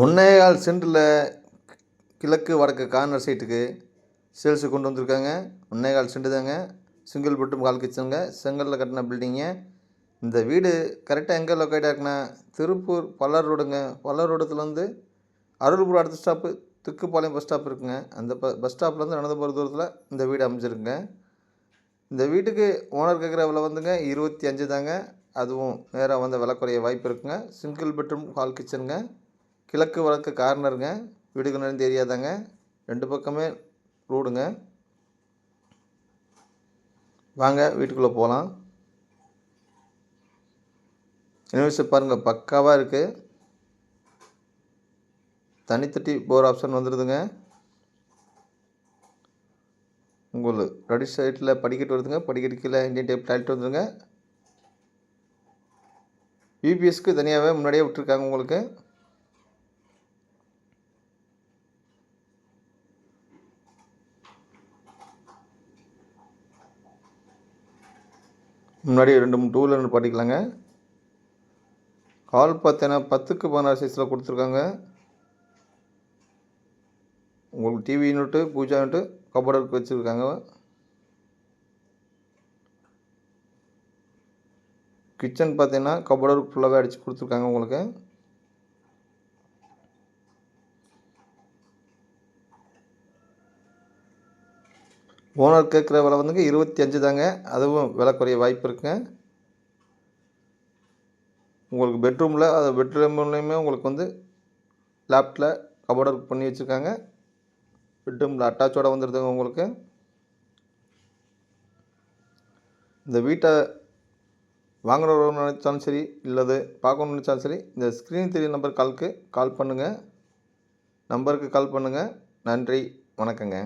ஒன்றே கால் சென்டில் கிழக்கு வடக்கு கார்னர் சைட்டுக்கு சேல்ஸு கொண்டு வந்திருக்காங்க. ஒன்றே கால் தாங்க. சிங்கிள் பெட்ரூம் கால் கிச்சனுங்க. செங்கல்லில் கட்டின பில்டிங்கு. இந்த வீடு கரெக்டாக எங்கே லொக்கேட்டாக இருக்குன்னா திருப்பூர் பல்லர் ரோடுங்க. பல்லர் ரோடுத்துலேருந்து அருள்பூர் அடுத்த ஸ்டாப்பு திக்குப்பாளையம் பஸ் ஸ்டாப் இருக்குங்க. அந்த ப பஸ் ஸ்டாப்லேருந்து நடந்து போகிற தூரத்தில் இந்த வீடு அமைஞ்சிருக்குங்க. இந்த வீட்டுக்கு ஓனர் கேட்குற விலை வந்துங்க இருபத்தி அஞ்சு தாங்க. அதுவும் நேராக வந்து விலை குறைய வாய்ப்பு இருக்குங்க. சிங்கிள் பெட்ரூம் ஹால் கிச்சனுங்க. கிழக்கு வழக்கு கார்னருங்க. வீடுக்கு நிறைந்த ஏரியா தாங்க ரெண்டு பக்கமே ரோடுங்க. வாங்க வீட்டுக்குள்ளே போகலாம் யூனிவர்சிட்டி பாருங்கள் பக்காவாக இருக்குது தனித்தட்டி போர் ஆப்ஷன் வந்துடுதுங்க உங்களுக்கு ரெடி சைட்டில் படிக்கட்டு வருதுங்க. படிக்கட்டு கீழே இந்தியன் டைப் டாய்லெட் வந்துருங்க. யூபிஎஸ்க்கு தனியாகவே முன்னாடியே விட்டுருக்காங்க உங்களுக்கு. முன்னாடி ரெண்டு மூணு டூ வீலர் பாட்டிக்கலாங்க கால் பார்த்தீங்கன்னா பத்துக்கு பதினாறு சைஸில் கொடுத்துருக்காங்க. உங்களுக்கு TV unit pooja unit cupboard வச்சுருக்காங்க. கிச்சன் பார்த்தீங்கன்னா கபோர்டு ஃபுல்லாகவே அடித்து கொடுத்துருக்காங்க உங்களுக்கு. ஓனர் கேட்குற விலை வந்துங்க இருபத்தி அஞ்சு தாங்க. அதுவும் விலை குறைய வாய்ப்பு இருக்குங்க. உங்களுக்கு பெட்ரூமில் அது பெட்ரூம்லேயுமே உங்களுக்கு வந்து லேப்டில் கபோர்டு ஒர்க் பண்ணி வச்சுருக்காங்க. பெட்ரூமில் அட்டாச்சோடு வந்துடுதுங்க உங்களுக்கு. இந்த வீட்டை வாங்கணும்னு நினச்சாலும் சரி இல்லது பார்க்கணும்னு நினச்சாலும் சரி இந்த ஸ்க்ரீன் தெரிய நம்பர் கால்க்கு கால் பண்ணுங்கள் நம்பருக்கு கால் பண்ணுங்கள் நன்றி வணக்கங்க.